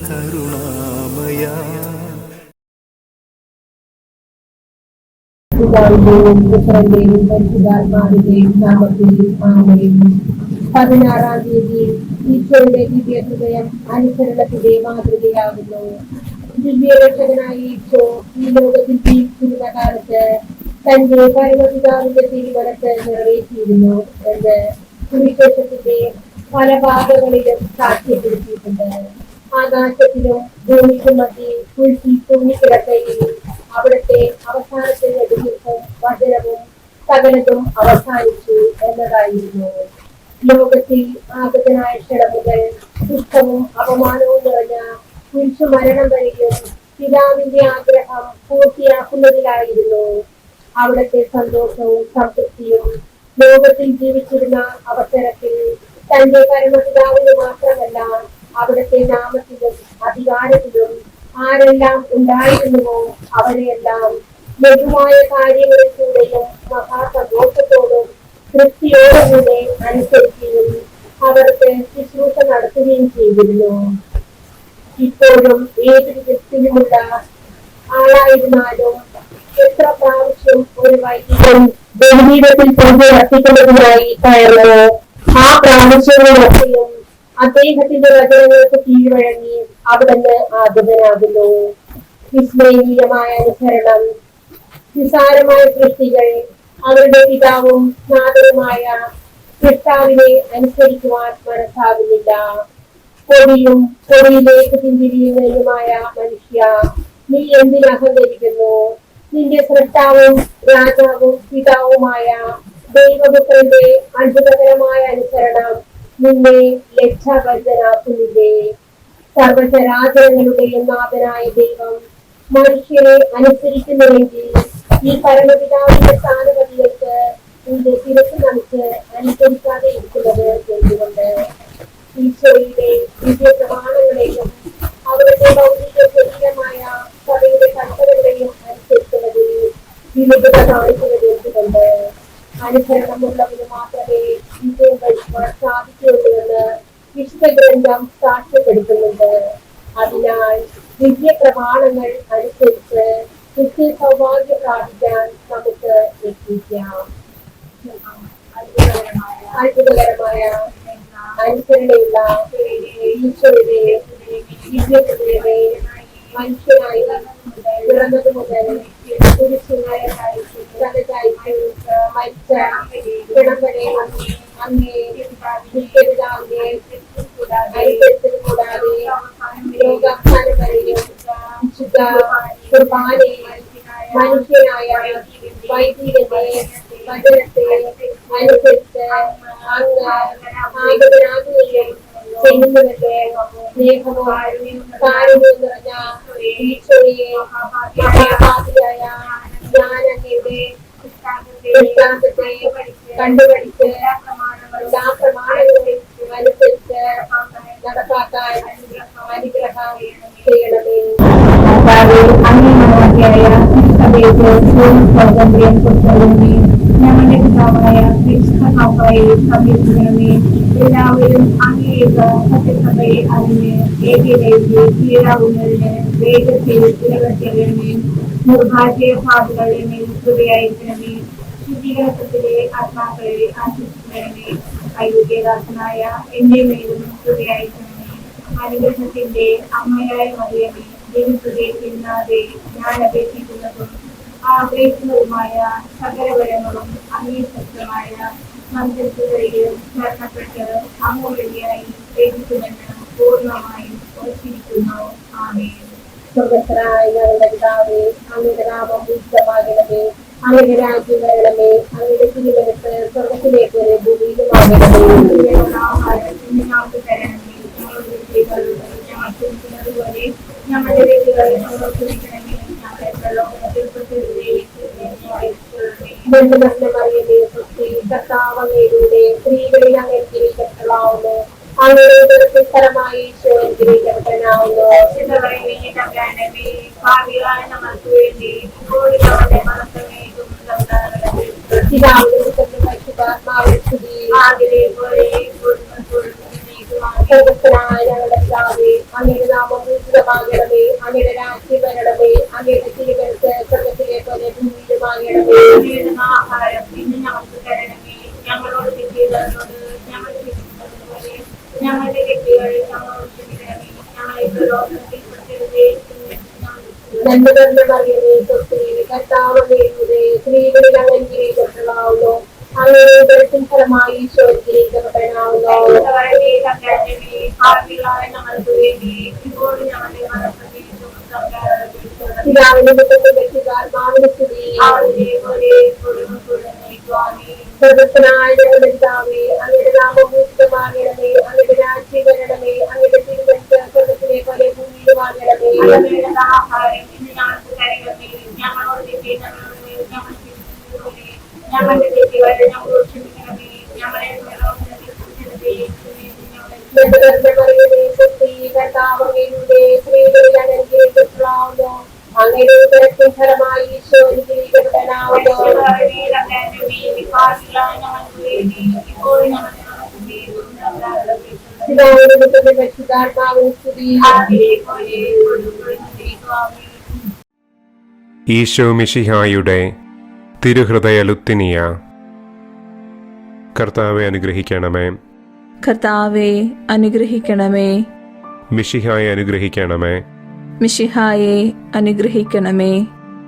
കരുണാമയ. നാമത്തിൽ ആമേൻ പതിനാറാം തീയതി ഈശോയുടെ അനുസരണത്തിന്റെ മാതൃകയാകുന്നു. ദിവ്യരക്ഷകനായ ഈശോ ഈ ലോകത്തിൽ കാലത്ത് തന്റെ പരമപിതാവിന്റെ തിരുവനത്ത് നിറവേറ്റിയിരുന്നു എന്ന് പല ഭാഗങ്ങളിലും സാക്ഷ്യപ്പെടുത്തിയിട്ടുണ്ട് ആകാശത്തിലും ഭൂമിക്കും മധ്യേ കുഴിച്ചു തൂങ്ങിക്കിടക്കയിൽ അവിടുത്തെ അവസാനത്തെ നെടുവീർപ്പും വചനവും സകലതും അവസാനിച്ചു എന്നതായിരുന്നു. ലോകത്തിൽ ആഗതനായ ക്ഷണം മുതൽ ദുഃഖവും അപമാനവും നിറഞ്ഞ കുരിശു മരണം വരെയും പിതാവിന്റെ ആഗ്രഹം പൂർത്തിയാക്കുന്നതിലായിരുന്നു. അവിടുത്തെ സന്തോഷവും സംതൃപ്തിയും ലോകത്തിൽ ജീവിച്ചിരുന്ന അവസരത്തിൽ തന്റെ പരമപിതാവിന് മാത്രമല്ല അവിടുത്തെ നാമത്തിലും അധികാരത്തിലും ആരെല്ലാം ഉണ്ടായിരുന്നുവോ അവരെയെല്ലാം ലഘുവായ കാര്യങ്ങളിൽ കൂടെയും മഹാസന്തോഷത്തോടും തൃപ്തിയോടുകൂടെ അനുസരിക്കുകയും അവർക്ക് ശുശ്രൂഷ നടത്തുകയും ചെയ്തിരുന്നു. ഇപ്പോഴും ഏതൊരു വ്യക്തിയുമുള്ള ആളായിരുന്നാലും എത്ര പ്രാവശ്യം ഒരു വൈദികൻ ഗംഭീരത്തിൽ പൂജ നടത്തിക്കുന്നതിനായി കയറുന്നു ആ പ്രാവശ്യങ്ങളൊക്കെയും അദ്ദേഹത്തിന്റെ രചനകൾക്ക് കീഴ്വഴങ്ങി അവിടുന്ന് ആഗതനാകുന്നു വിസ്മയനീയമായ അനുസരണം നിസാരമായ സൃഷ്ടികൾ അവരുടെ പിതാവും നാഥനുമായ സൃഷ്ടാവിനെ അനുസരിക്കുവാൻ മനസ്സാകുന്നില്ല. പൊടിയും പൊടിയിലേക്ക് പിന്തിരിയുന്നതിനുമായ മനുഷ്യ നീ എന്തിനഹങ്കരിക്കുന്നു? നിന്റെ സൃഷ്ടാവും രാജാവും പിതാവുമായ ദൈവപുത്രന്റെ അത്ഭുതകരമായ അനുസരണം നിന്നെ ലക്ഷാബദ്ധനാക്കുന്നില്ലേ സർവചരാചരങ്ങളുടെ നാഥനായ ദൈവം മനുഷ്യരെ അനുസരിക്കുന്നുവെങ്കിൽ ഈ പരമപിതാവിന്റെ സ്ഥാനപതികൾക്ക് നിന്റെ തിരക്ക് നമുക്ക് അനുസരിക്കാതെ ഇരിക്കുന്നത് എന്തുകൊണ്ട്? ഈശോയുടെ ദിവ്യ പ്രമാണങ്ങളെയും അവരുടെ ഭൗതിക ശരീരമായ സഭയുടെ കൽപ്പനകളെയും അനുസരിക്കുന്നതിൽ വിവിധത കാണിക്കുന്നത് എന്തുകൊണ്ട്? അനുസരണമുള്ളവന് മാത്രമേ വിജയം കഴിക്കുവാൻ സാധിക്കുകയുള്ളൂവെന്ന് വിശുദ്ധ ഗ്രന്ഥം സാക്ഷ്യപ്പെടുത്തുന്നുണ്ട്. അതിനാൽ ദിവ്യ പ്രമാണങ്ങൾ അനുസരിച്ച് നിത്യ സൗഭാഗ്യം പ്രാപിക്കാൻ നമുക്ക് എത്തിക്കാം. അത്ഭുതകരമായ അനുസരണയുള്ള ഈശോയുടെ ദിവ്യഹൃദയമേ മനുഷ്യനായി പിറന്നത് മുതൽ പുരുഷനായ മരിച്ച വരെ അങ്ങേ നിത്യപിതാവിനെ അനുസരിച്ചത് കൂടാതെ ലോകാവസാനം വരെയും വിശുദ്ധ കുർബാനയെ മനുഷ്യനായ വൈദികന്റെ വചനത്തെ അനുസരിച്ച് അങ്ങ് ആഗതനാകുകയും കാരുണ്യവും നിറഞ്ഞ ഞാൻ അങ്ങയുടെ ദൃഷ്ടാന്തത്തെ കണ്ടുപഠിച്ച് എല്ലാ പ്രമാണങ്ങളും അനുസരിച്ച് നടപ്പാക്കാൻ അനുഗ്രഹം ചെയ്യണമേ കർത്താവേ, അങ്ങേ മഹത്യായ സഭയ്ക്ക് പൂർണ്ണ സ്വാതന്ത്ര്യം കൊടുക്കണമേ ഞങ്ങളുടെ പിതാവായ ക്രിസ്തുനാമയെ സംരക്ഷിക്കണമേ എല്ലാവരും അങ്ങേക്ക് സത്യസഭയെ അറിഞ്ഞ് ഏകയിലേക്ക് കീഴാവുന്നതിന് വേഗത്തിൽ ഇടപെടണമേ നിർഭാഗ്യ ഭാഗങ്ങളെ മേൽ കൃപയായിരിക്കണമേ ശുദ്ധീകരണത്തിലെ ആത്മാക്കളെ ആശിപ്പിക്കണമേ അയോഗ്യദാസനായ എന്റെ മേലും കൃപയായിരിക്കണമേ അനുഗ്രഹത്തിന്റെ അമ്മയായ മറിയമേ ദൈവത്തില്ലാതെ ഞാൻ അപേക്ഷിക്കുന്നതും ആ അപേക്ഷണവുമായ സകലവരങ്ങളും അംഗീകൃതമായ മന്ത്രിയും മരണപ്പെട്ട് അങ്ങ് ലഭിക്കുമെന്ന് പൂർണമായും ഉറച്ചിരിക്കുന്നു ആമേ സ്വർഗസ്ഥനായ ഞങ്ങളുടെ പിതാവേ അങ്ങയുടെ നാമം പൂജിതമാകണമേ അങ്ങയുടെ രാജ്യം വ്യക്തികൾ ഞങ്ങൾ ക്ഷമിക്കണമേ ഞങ്ങളെ പ്രലോഭനത്തിൽ ബന്ധുമറിയമേ സുസ്തി കർത്താവ് അങ്ങയുടെ സ്ത്രീകളിൽ അങ്ങ് അനുഗ്രഹിക്കപ്പെടാവുന്നു അങ്ങയുടെ ഉദരത്തിൽ ഫലമായി ഈശോ അനുഗ്രഹിക്കപ്പെടാവുന്നു പിതാവിന്റെ പുത്രന്റെ പരിശുദ്ധാത്മാവിന്റെ സ്തുതി. സ്വർഗസ്ഥനായ ഞങ്ങളുടെ പിതാവേ അങ്ങയുടെ നാമം പൂജിതമാകണമേ അങ്ങയുടെ രാജ്യം വരണമേ അങ്ങയുടെ തിരുവനന്തപുരത്ത് സ്വർഗത്തിലെ പോലെ ഭൂമിയിലുമാകണമേ ആഹാരം ഇന്ന് ഞങ്ങൾക്ക് തരണമേ. ഞങ്ങളോട് തെറ്റിയതോട് ഞങ്ങൾ ഞങ്ങളുടെ തെറ്റുകൾ ഞങ്ങളോട് ക്ഷമിക്കണമേ ഞങ്ങളെ പെടുത്തരുതേ എന്ന് ഞങ്ങൾ നന്മ നിറഞ്ഞ മറിയമേ കർത്താവ് സ്ത്രീകളിൽ അങ്ങ് അനുഗ്രഹിക്കപ്പെടാവുന്നു അങ്ങയുടെ ഫലമായി ഈശോ പാപികളായ ഞങ്ങൾക്ക് വേണ്ടി ഇപ്പോഴും ഞങ്ങളുടെ മരണസമയത്തും സംഘാടനം പിതാവിന്റെ പുത്രന്റെ വ്യക്തികാത്മാവിന്റെ സ്തുതി അവരുടെ പോലെ സ്തുതി. ഈശോ മിഷിഹായുടെ തിരുഹൃദയ ലുത്തിനിയ കർത്താവെ അനുഗ്രഹിക്കണമേ. കർത്താവെ അനുഗ്രഹിക്കണമേ. മിഷിഹായെ അനുഗ്രഹിക്കണമേ. മിഷിഹായെ അനുഗ്രഹിക്കണമേ.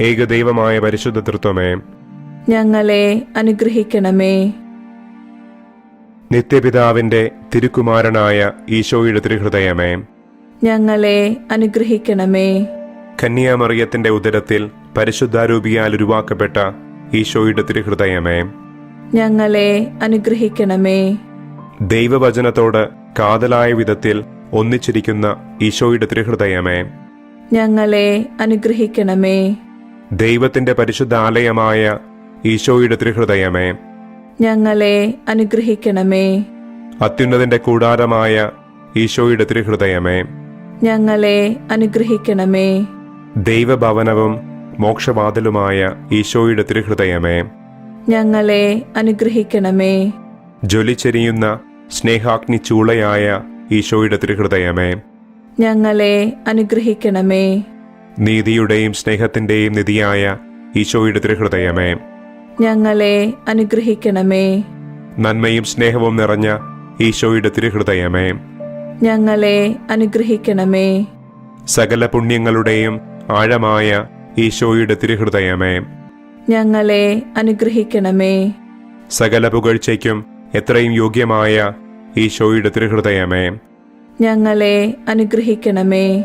ഏകദൈവമായ പരിശുദ്ധ തൃത്വമേ. ഞങ്ങളെ അനുഗ്രഹിക്കണമേ. നിത്യപിതാവിന്റെ തിരുക്കുമാരനായ ഈശോയുടെ തിരുഹൃദയമേ. ഞങ്ങളെ അനുഗ്രഹിക്കണമേ. കന്യാമറിയത്തിന്റെ ഉദരത്തിൽ പരിശുദ്ധാരൂപിയാൽ ഉരുവാക്കപ്പെട്ട ഈശോയുടെ തിരുഹൃദയമേ. ഞങ്ങളെ അനുഗ്രഹിക്കണമേ. ദൈവവചനത്തോട് കാതലായ വിധത്തിൽ ഒന്നിച്ചിരിക്കുന്ന ഈശോയുടെ തിരുഹൃദയമേ. ഞങ്ങളെ അനുഗ്രഹിക്കണമേ. ദൈവത്തിന്റെ പരിശുദ്ധ ആലയമായ ഈശോയുടെ ത്രിഹൃദയമേ. ഞങ്ങളെ അനുഗ്രഹിക്കണമേ. അത്യുന്നതിന്റെ കൂടാരമായ ഈശോയുടെ ത്രിഹൃദയമേ. ഞങ്ങളെ അനുഗ്രഹിക്കണമേ. ദൈവഭവനവും മോക്ഷവാതിലുമായ ഈശോയുടെ ത്രിഹൃദയമേ. ഞങ്ങളെ അനുഗ്രഹിക്കണമേ. ജ്വലിച്ചെരിയുന്ന സ്നേഹാഗ്നി ചൂളയായ ഈശോയുടെ ത്രിഹൃദയമേ. ഞങ്ങളെ അനുഗ്രഹിക്കണമേ. നീതിയുടെയും സ്നേഹത്തിന്റെയും നിധിയായ ഈശോയുടെ തിരുഹൃദയമേ. ഞങ്ങളെ അനുഗ്രഹിക്കണമേ. നന്മയും സ്നേഹവും നിറഞ്ഞ ഈശോയുടെ തിരുഹൃദയമേ. ഞങ്ങളെ അനുഗ്രഹിക്കണമേ. സകല പുണ്യങ്ങളുടെയും ആഴമായ ഈശോയുടെ തിരുഹൃദയമേ. ഞങ്ങളെ അനുഗ്രഹിക്കണമേ. സകല പുകഴ്ചയ്ക്കും എത്രയും യോഗ്യമായ ഈശോയുടെ തിരുഹൃദയമേ. ഞങ്ങളെ അനുഗ്രഹിക്കണമേ.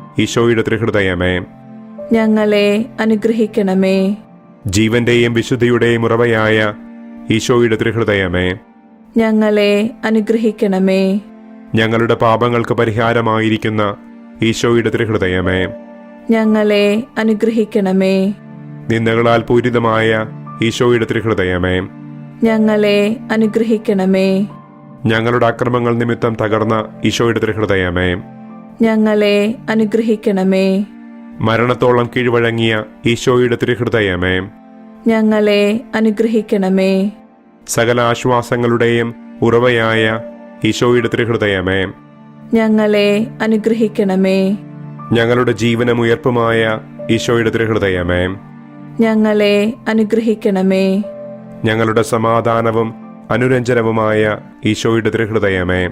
ഈശോയുടെ ത്രിഹൃദയമേ. ഞങ്ങളെ അനുഗ്രഹിക്കണമേ. ജീവന്റെയും വിശുദ്ധിയുടെയും ഉറവയായ ഈശോയുടെ ത്രിഹൃദയമേ. ഞങ്ങളെ അനുഗ്രഹിക്കണമേ. ഞങ്ങളുടെ പാപങ്ങൾക്ക് പരിഹാരമായിരിക്കുന്ന ഈശോയുടെ ത്രിഹൃദയമേ. ഞങ്ങളെ അനുഗ്രഹിക്കണമേ. നിന്ദകളാൽ പൂരിതമായ ഈശോയുടെ ത്രിഹൃദയമേ. ഞങ്ങളെ അനുഗ്രഹിക്കണമേ. ഞങ്ങളുടെ അക്രമങ്ങൾ നിമിത്തം തകർന്ന ഈശോയുടെ തിരുഹൃദയമേ. ഞങ്ങളെ അനുഗ്രഹിക്കണമേ. മരണത്തോളം കീഴ്വഴങ്ങിയ ഈശോയുടെ തിരുഹൃദയമേ. ഞങ്ങളെ അനുഗ്രഹിക്കണമേ. സകല ആശ്വാസങ്ങളുടെയും ഉറവയായ ഈശോയുടെ തിരുഹൃദയമേ. ഞങ്ങളെ അനുഗ്രഹിക്കണമേ. ഞങ്ങളുടെ ജീവനമുയർപ്പുമായ ഈശോയുടെ തിരുഹൃദയമേ. ഞങ്ങളെ അനുഗ്രഹിക്കണമേ. ഞങ്ങളുടെ സമാധാനവും അനുരഞ്ജനവുമായ ഈശോയുടെ തിരുഹൃദയമേ.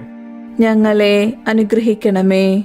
ഞങ്ങളെ അനുഗ്രഹിക്കണമേ.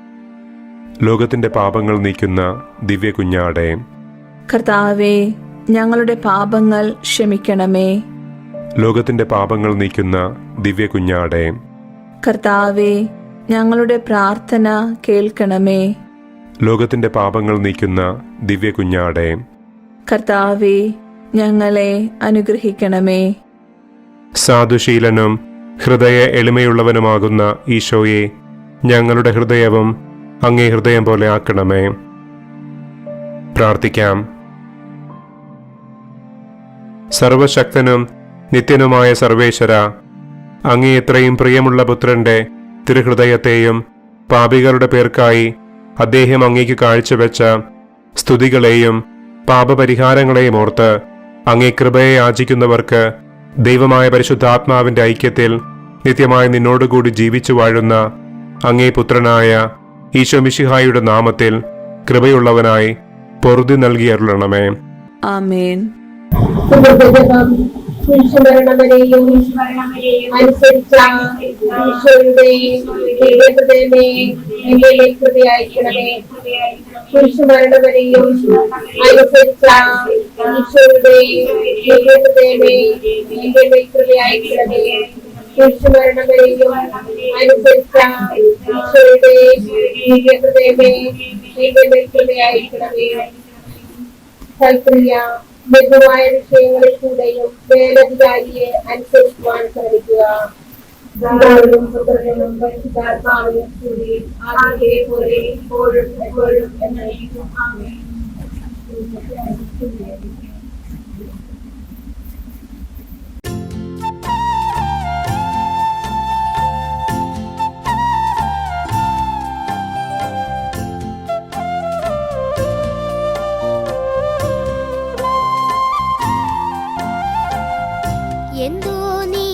ലോകത്തിന്റെ പാപങ്ങൾ നീക്കുന്ന ദിവ്യ കുഞ്ഞാടെ. കർത്താവെ ഞങ്ങളുടെ പാപങ്ങൾ ക്ഷമിക്കണമേ. ലോകത്തിന്റെ പാപങ്ങൾ നീക്കുന്ന ദിവ്യ കുഞ്ഞാടെ. കർത്താവെ ഞങ്ങളുടെ പ്രാർത്ഥന കേൾക്കണമേ. ലോകത്തിന്റെ പാപങ്ങൾ നീക്കുന്ന ദിവ്യ കുഞ്ഞാടെ. കർത്താവെ ഞങ്ങളെ അനുഗ്രഹിക്കണമേ. സാധുശീലനും ഹൃദയ എളിമയുള്ളവനുമാകുന്ന ഈശോയെ ഞങ്ങളുടെ ഹൃദയവും അങ്ങേ ഹൃദയം പോലെ ആക്കണമേ. പ്രാർത്ഥിക്കാം. സർവശക്തനും നിത്യനുമായ സർവേശ്വര അങ്ങേ ഇത്രയും പ്രിയമുള്ള പുത്രന്റെ തിരുഹൃദയത്തെയും പാപികളുടെ പേർക്കായി അദ്ദേഹം അങ്ങേക്ക് കാഴ്ചവെച്ച സ്തുതികളെയും പാപപരിഹാരങ്ങളെയും ഓർത്ത് അങ്ങേ കൃപയെ ആചിക്കുന്നവർക്ക് ദൈവമായ പരിശുദ്ധാത്മാവിന്റെ ഐക്യത്തിൽ നിത്യമായി നിന്നോടുകൂടി ജീവിച്ചു വാഴുന്ന അങ്ങേ പുത്രനായ ഈശോമിഷിഹായുടെ നാമത്തിൽ കൃപയുള്ളവനായി പൊറുതി നൽകിയരുളണമേ ആമേൻ. സുഹൃത്തുജപം കുരിശുമരണവരെയും അനുസരിച്ച ഈശോയുടെ ദിവ്യഹൃദയമേ എന്റെ കുരിശുമരണവരെയും അനുസരിച്ച ഈശോയുടെ ദിവ്യഹൃദയമേ എന്റെ കൃപയായിരിക്കണമേ കുരിശുമരണവരെയും അനുസരിച്ച ഈശോയുടെ ദിവ്യഹൃദയമേ എന്റെ കൃപയായിരിക്കണമേ സൽക്രിയ ലഘുവായ വിഷയങ്ങളിൽ കൂടെയും വേലധികാരിയെ അനുസരിക്കുവാൻ ശ്രമിക്കുക പിതാവിനും പുത്രനും പരിശുദ്ധാത്മാവിനും കൂടി ആദ്യത്തെ പോലെ ഇപ്പോഴും എപ്പോഴും എന്നേക്കും ആമേൻ 沿道に